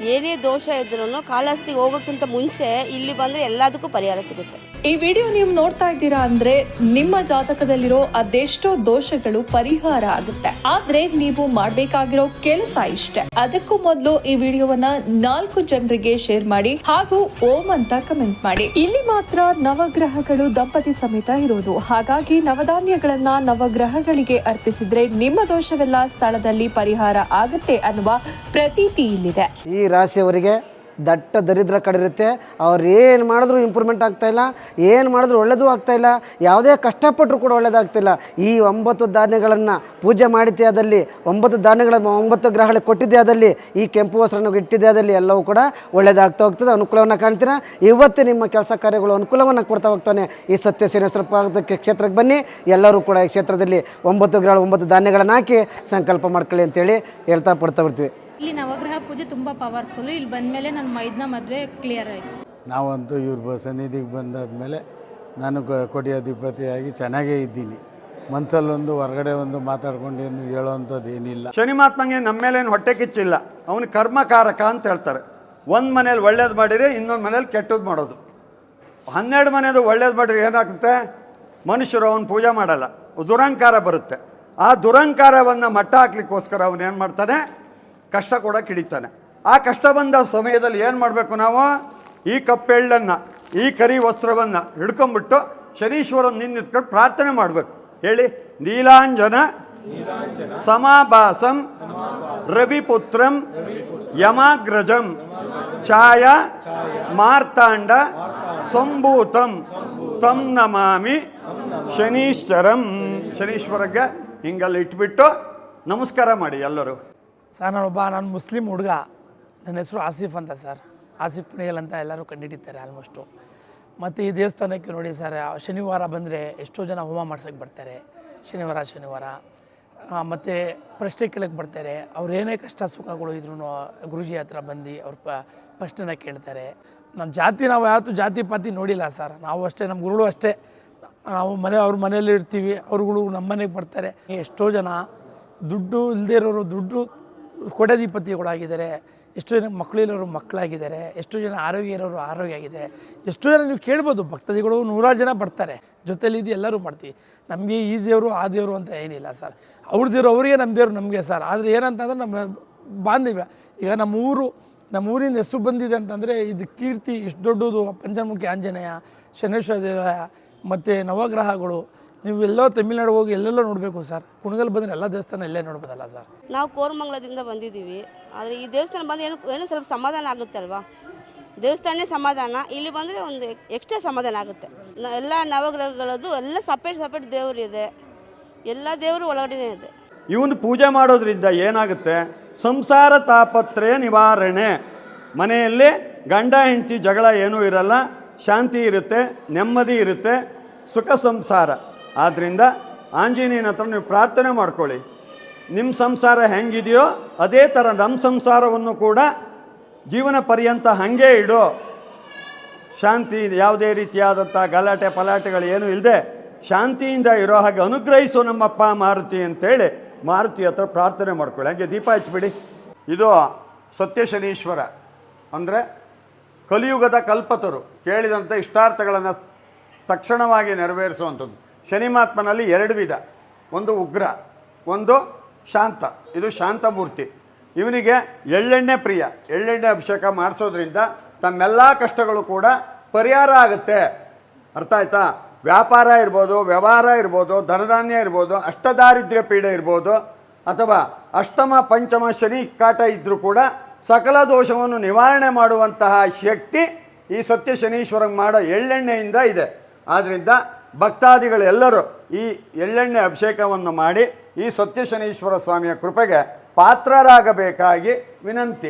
ಏನೇ ದೋಷ ಇದ್ರೂ ಕಾಳಹಸ್ತಿಗೆ ಹೋಗೋಕ್ಕಿಂತ ಮುಂಚೆ ಇಲ್ಲಿ ಬಂದರೆ ಎಲ್ಲದಕ್ಕೂ ಪರಿಹಾರ ಸಿಗುತ್ತೆ. ಈ ವಿಡಿಯೋ ನೀವು ನೋಡ್ತಾ ಇದ್ದೀರಾ ಅಂದ್ರೆ ನಿಮ್ಮ ಜಾತಕದಲ್ಲಿರೋ ಅದೆಷ್ಟೋ ದೋಷಗಳು ಪರಿಹಾರ ಆಗುತ್ತೆ. ಆದ್ರೆ ನೀವು ಮಾಡ್ಬೇಕಾಗಿರೋ ಕೆಲಸ ಇಷ್ಟೇ. ಅದಕ್ಕೂ ಮೊದಲು ಈ ವಿಡಿಯೋವನ್ನ ನಾಲ್ಕು ಜನರಿಗೆ ಶೇರ್ ಮಾಡಿ ಹಾಗೂ ಓಂ ಅಂತ ಕಮೆಂಟ್ ಮಾಡಿ. ಇಲ್ಲಿ ಮಾತ್ರ ನವಗ್ರಹಗಳು ದಂಪತಿ ಸಮೇತ ಇರೋದು. ಹಾಗಾಗಿ ನವಧಾನ್ಯಗಳನ್ನ ನವಗ್ರಹಗಳಿಗೆ ಅರ್ಪಿಸಿದ್ರೆ ನಿಮ್ಮ ದೋಷವೆಲ್ಲ ಸ್ಥಳದಲ್ಲಿ ಪರಿಹಾರ ಆಗುತ್ತೆ ಅನ್ನುವ ಪ್ರತೀತಿ ಇಲ್ಲಿದೆ. ಈ ರಾಶಿಯವರಿಗೆ ದಟ್ಟ ದರಿದ್ರ ಕಡಿರುತ್ತೆ ಅವ್ರು ಏನು ಮಾಡಿದ್ರು ಇಂಪ್ರೂವ್ಮೆಂಟ್ ಆಗ್ತಾಯಿಲ್ಲ ಏನು ಮಾಡಿದ್ರು ಒಳ್ಳೇದು ಆಗ್ತಾಯಿಲ್ಲ ಯಾವುದೇ ಕಷ್ಟಪಟ್ಟರು ಕೂಡ ಒಳ್ಳೇದಾಗ್ತಿಲ್ಲ ಈ ಒಂಬತ್ತು ಧಾನ್ಯಗಳನ್ನು ಪೂಜೆ ಮಾಡಿದ್ದೆ ಅದಲ್ಲಿ ಒಂಬತ್ತು ಧಾನ್ಯಗಳನ್ನು ಒಂಬತ್ತು ಗ್ರಹಗಳಿಗೆ ಕೊಟ್ಟಿದ್ದೆ ಅದಲ್ಲಿ ಈ ಕೆಂಪು ವಸ್ತ್ರನ ಇಟ್ಟಿದ್ದೆ ಅದಲ್ಲಿ ಎಲ್ಲವೂ ಕೂಡ ಒಳ್ಳೇದಾಗ್ತಾ ಹೋಗ್ತದೆ. ಅನುಕೂಲವನ್ನು ಕಾಣ್ತೀರ? ಇವತ್ತು ನಿಮ್ಮ ಕೆಲಸ ಕಾರ್ಯಗಳು ಅನುಕೂಲವನ್ನು ಕೊಡ್ತಾ ಹೋಗ್ತಾನೆ. ಈ ಸತ್ಯ ಶ್ರೀನಿವಾಸರ ಪಾದಕ್ಕೆ ಕ್ಷೇತ್ರಕ್ಕೆ ಬನ್ನಿ. ಎಲ್ಲರೂ ಕೂಡ ಈ ಕ್ಷೇತ್ರದಲ್ಲಿ ಒಂಬತ್ತು ಗ್ರಹ ಒಂಬತ್ತು ಧಾನ್ಯಗಳನ್ನು ಹಾಕಿ ಸಂಕಲ್ಪ ಮಾಡ್ಕೊಳ್ಳಿ ಅಂತೇಳಿ ಹೇಳ್ತಾ ಪಡ್ತಾ ಬರ್ತೀವಿ ಇಲ್ಲಿ ನವಗ್ರಹ ಪೂಜೆ ತುಂಬ ಪವರ್ಫುಲ್ ಇಲ್ಲಿ ಬಂದಮೇಲೆ ನನ್ನ ಮೈದ್ನ ಮದುವೆ ಕ್ಲಿಯರ್ ಆಯಿತು. ನಾವಂತೂ ಇವ್ರ ಬ ಸನ್ನಿಧಿಗೆ ಬಂದಾದಮೇಲೆ ನಾನು ಕೊಡಿ ಅಧಿಪತಿಯಾಗಿ ಚೆನ್ನಾಗೇ ಇದ್ದೀನಿ. ಮನಸ್ಸಲ್ಲೊಂದು ಹೊರಗಡೆ ಒಂದು ಮಾತಾಡ್ಕೊಂಡೇನು ಏನು ಹೇಳೋವಂಥದ್ದು ಏನಿಲ್ಲ ಶನಿ ಮಹಾತ್ಮಂಗೆ ನಮ್ಮ ಏನು ಹೊಟ್ಟೆ ಕಿಚ್ಚಿಲ್ಲ. ಅವನು ಕರ್ಮಕಾರಕ ಅಂತ ಹೇಳ್ತಾರೆ. ಒಂದು ಮನೇಲಿ ಒಳ್ಳೇದು ಮಾಡಿರಿ ಇನ್ನೊಂದು ಮನೇಲಿ ಕೆಟ್ಟದ್ದು ಮಾಡೋದು. ಹನ್ನೆರಡು ಮನೆಯದು ಒಳ್ಳೇದು ಮಾಡಿರಿ ಏನಾಗುತ್ತೆ? ಮನುಷ್ಯರು ಅವನು ಪೂಜೆ ಮಾಡಲ್ಲ. ದುರಂಕಾರ ಬರುತ್ತೆ. ಆ ದುರಂಕಾರವನ್ನು ಮಟ್ಟ ಹಾಕ್ಲಿಕ್ಕೋಸ್ಕರ ಅವನು ಏನು ಮಾಡ್ತಾನೆ? ಕಷ್ಟ ಕೂಡ ಕಿಡಿತಾನೆ. ಆ ಕಷ್ಟ ಬಂದ ಸಮಯದಲ್ಲಿ ಏನು ಮಾಡಬೇಕು ನಾವು? ಈ ಕಪ್ಪೆಳ್ಳನ್ನು, ಈ ಕರಿ ವಸ್ತ್ರವನ್ನು ಹಿಡ್ಕೊಂಬಿಟ್ಟು ಶನೀಶ್ವರನ್ ನಿಂತ್ಕೊಂಡು ಪ್ರಾರ್ಥನೆ ಮಾಡಬೇಕು. ಹೇಳಿ, ನೀಲಾಂಜನ, ಸಮಾಭಾಸಂ, ರವಿಪುತ್ರಂ, ಯಮಾಗ್ರಜಂ, ಛಾಯ, ಮಾರ್ತಾಂಡ, ಸಂಭೂತಂ, ತಂ ನಮಾಮಿ ಶನೀಶ್ವರಂ ಶನೀಶ್ವರಗೆ ಹಿಂಗಲ್ಲಿ ಇಟ್ಬಿಟ್ಟು ನಮಸ್ಕಾರ ಮಾಡಿ ಎಲ್ಲರೂ. ಸರ್ ನಾನೊಬ್ಬ ನಾನು ಮುಸ್ಲಿಂ ಹುಡುಗ. ನನ್ನ ಹೆಸರು ಆಸಿಫ್ ಅಂತ ಸರ್. ಆಸಿಫ್ ಪುಣಿಯಲ್ ಅಂತ ಎಲ್ಲರೂ ಕಂಡುಹಿಡಿತಾರೆ ಆಲ್ಮೋಸ್ಟು ಮತ್ತು ಈ ದೇವಸ್ಥಾನಕ್ಕೆ ನೋಡಿ ಸರ್ ಶನಿವಾರ ಬಂದರೆ ಎಷ್ಟೋ ಜನ ಹೋಮ ಮಾಡ್ಸೋಕ್ಕೆ ಬರ್ತಾರೆ. ಶನಿವಾರ ಶನಿವಾರ. ಮತ್ತು ಪ್ರಶ್ನೆ ಕೇಳಕ್ಕೆ ಬರ್ತಾರೆ. ಅವ್ರು ಏನೇ ಕಷ್ಟ, ಸುಖಗಳು ಇದ್ರೂ ಗುರುಜಿ ಹತ್ರ ಬಂದು ಅವ್ರ ಪ, ಪ್ರಶ್ನೆನ ಕೇಳ್ತಾರೆ. ನಮ್ಮ ಜಾತಿ, ನಾವು ಯಾವತ್ತೂ ಜಾತಿ, ಪಾತಿ ನೋಡಿಲ್ಲ ಸರ್. ನಾವು ಅಷ್ಟೇ ನಮ್ಮ ಗುರುಗಳು ಅಷ್ಟೇ. ನಾವು ಮನೆ, ಅವ್ರ ಮನೆಯಲ್ಲಿ ಇರ್ತೀವಿ. ಅವ್ರುಗಳು ನಮ್ಮ ಮನೆಗೆ ಬರ್ತಾರೆ. ಎಷ್ಟೋ ಜನ ದುಡ್ಡು ಇಲ್ಲದೇ ಇರೋರು ದುಡ್ಡು ಕೊಡಧಿಪತಿಗಳಾಗಿದ್ದಾರೆ ಎಷ್ಟೋ ಜನ ಮಕ್ಕಳಿರೋರು ಮಕ್ಕಳಾಗಿದ್ದಾರೆ. ಎಷ್ಟೋ ಜನ ಆರೋಗ್ಯ ಇರೋರು ಆರೋಗ್ಯ ಆಗಿದೆ ಎಷ್ಟೋ ಜನ ನೀವು ಕೇಳ್ಬೋದು, ಭಕ್ತಾದಿಗಳು ನೂರಾರು ಜನ ಬರ್ತಾರೆ. ಜೊತೆಲಿ ಇದು ಎಲ್ಲರೂ ಮಾಡ್ತೀವಿ. ನಮಗೆ ಈ ದೇವರು, ಆ ದೇವರು ಅಂತ ಏನಿಲ್ಲ ಸರ್. ಅವ್ರ ದೇವರು ಅವರಿಗೆ, ನಮ್ಮ ದೇವರು ನಮಗೆ ಸರ್. ಆದರೆ ಏನಂತಂದ್ರೆ ನಮ್ಮ ಬಾಂಧವ್ಯ. ಈಗ ನಮ್ಮ ಊರು ನಮ್ಮ ಊರಿಂದ ಹೆಸರು ಬಂದಿದೆ ಅಂತಂದರೆ ಇದು ಕೀರ್ತಿ, ಇಷ್ಟು ದೊಡ್ಡದು, ಪಂಚಮುಖಿ, ಆಂಜನೇಯ, ಶನೇಶ್ವರ ದೇವಾಲಯ, ಮತ್ತು ನವಗ್ರಹಗಳು. ನೀವು ಎಲ್ಲ ತಮಿಳ್ನಾಡು ಹೋಗಿ ಎಲ್ಲೆಲ್ಲ ನೋಡಬೇಕು ಸರ್. ಕುಣಗಲ್ ಬಂದರೆ ಎಲ್ಲ ದೇವಸ್ಥಾನ ಎಲ್ಲೇ ನೋಡ್ಬೋದಲ್ಲ ಸರ್. ನಾವು ಕೋರಮಂಗಲದಿಂದ ಬಂದಿದ್ದೀವಿ. ಆದರೆ ಈ ದೇವಸ್ಥಾನ ಬಂದು ಏನು ಏನೋ ಸ್ವಲ್ಪ ಸಮಾಧಾನ ಆಗುತ್ತೆ ಅಲ್ವಾ? ದೇವಸ್ಥಾನನೇ ಸಮಾಧಾನ. ಇಲ್ಲಿ ಬಂದರೆ ಒಂದು ಎಕ್ಸ್ಟ್ರಾ ಸಮಾಧಾನ ಆಗುತ್ತೆ. ಎಲ್ಲ ನವಗ್ರಹಗಳದ್ದು ಎಲ್ಲ ಸಪ್ರೇಟ್ ಸಪ್ರೇಟ್ ದೇವರು ಇದೆ. ಎಲ್ಲ ದೇವರು ಒಳಗಡೆನೇ ಇದೆ. ಇವನು ಪೂಜೆ ಮಾಡೋದ್ರಿಂದ ಏನಾಗುತ್ತೆ? ಸಂಸಾರ ತಾಪತ್ರಯ ನಿವಾರಣೆ. ಮನೆಯಲ್ಲಿ ಗಂಡ ಹೆಂಡತಿ ಜಗಳ ಏನೂ ಇರಲ್ಲ. ಶಾಂತಿ ಇರುತ್ತೆ ನೆಮ್ಮದಿ ಇರುತ್ತೆ ಸುಖ ಸಂಸಾರ. ಆದ್ದರಿಂದ ಆಂಜನೇಯನ ಹತ್ರ ನೀವು ಪ್ರಾರ್ಥನೆ ಮಾಡ್ಕೊಳ್ಳಿ. ನಿಮ್ಮ ಸಂಸಾರ ಹೆಂಗಿದೆಯೋ ಅದೇ ಥರ ನಮ್ಮ ಸಂಸಾರವನ್ನು ಕೂಡ ಜೀವನ ಪರ್ಯಂತ ಹಾಗೆ ಇಡು. ಶಾಂತಿ ಯಾವುದೇ ರೀತಿಯಾದಂಥ ಗಲಾಟೆ ಪಲಾಟೆಗಳು ಏನೂ ಇಲ್ಲದೆ ಶಾಂತಿಯಿಂದ ಇರೋ ಹಾಗೆ ಅನುಗ್ರಹಿಸು ನಮ್ಮಪ್ಪ ಮಾರುತಿ ಅಂತೇಳಿ ಮಾರುತಿ ಹತ್ರ ಪ್ರಾರ್ಥನೆ ಮಾಡ್ಕೊಳ್ಳಿ. ಹಾಗೆ ದೀಪ ಹಚ್ಬಿಡಿ. ಇದು ಸತ್ಯಶನೀಶ್ವರ. ಅಂದರೆ ಕಲಿಯುಗದ ಕಲ್ಪತರು ಕೇಳಿದಂಥ ಇಷ್ಟಾರ್ಥಗಳನ್ನು ತಕ್ಷಣವಾಗಿ ನೆರವೇರಿಸುವಂಥದ್ದು. ಶನಿಮಾತ್ಮನಲ್ಲಿ ಎರಡು ವಿಧ. ಒಂದು ಉಗ್ರ, ಒಂದು ಶಾಂತ. ಇದು ಶಾಂತಮೂರ್ತಿ ಇವನಿಗೆ ಎಳ್ಳೆಣ್ಣೆ ಪ್ರಿಯ. ಎಳ್ಳೆಣ್ಣೆ ಅಭಿಷೇಕ ಮಾಡಿಸೋದ್ರಿಂದ ತಮ್ಮೆಲ್ಲ ಕಷ್ಟಗಳು ಕೂಡ ಪರಿಹಾರ ಆಗುತ್ತೆ. ಅರ್ಥ ಆಯ್ತಾ? ವ್ಯಾಪಾರ ಇರ್ಬೋದು, ವ್ಯವಹಾರ ಇರ್ಬೋದು, ಧನಧಾನ್ಯ ಇರ್ಬೋದು, ಅಷ್ಟದಾರಿದ್ರ್ಯ ಪೀಡೆ ಇರ್ಬೋದು, ಅಥವಾ ಅಷ್ಟಮ, ಪಂಚಮ, ಶನಿ ಕಾಟ ಇದ್ದರೂ ಕೂಡ ಸಕಲ ದೋಷವನ್ನು ನಿವಾರಣೆ ಮಾಡುವಂತಹ ಶಕ್ತಿ ಈ ಸತ್ಯ ಶನೀಶ್ವರಂಗೆ ಮಾಡೋ ಎಳ್ಳೆಣ್ಣೆಯಿಂದ ಇದೆ. ಆದ್ದರಿಂದ ಭಕ್ತಾದಿಗಳೆಲ್ಲರೂ ಈ ಎಳ್ಳೆಣ್ಣೆ ಅಭಿಷೇಕವನ್ನು ಮಾಡಿ ಈ ಸತ್ಯ ಶನೀಶ್ವರ ಸ್ವಾಮಿಯ ಕೃಪೆಗೆ ಪಾತ್ರರಾಗಬೇಕಾಗಿ ವಿನಂತಿ.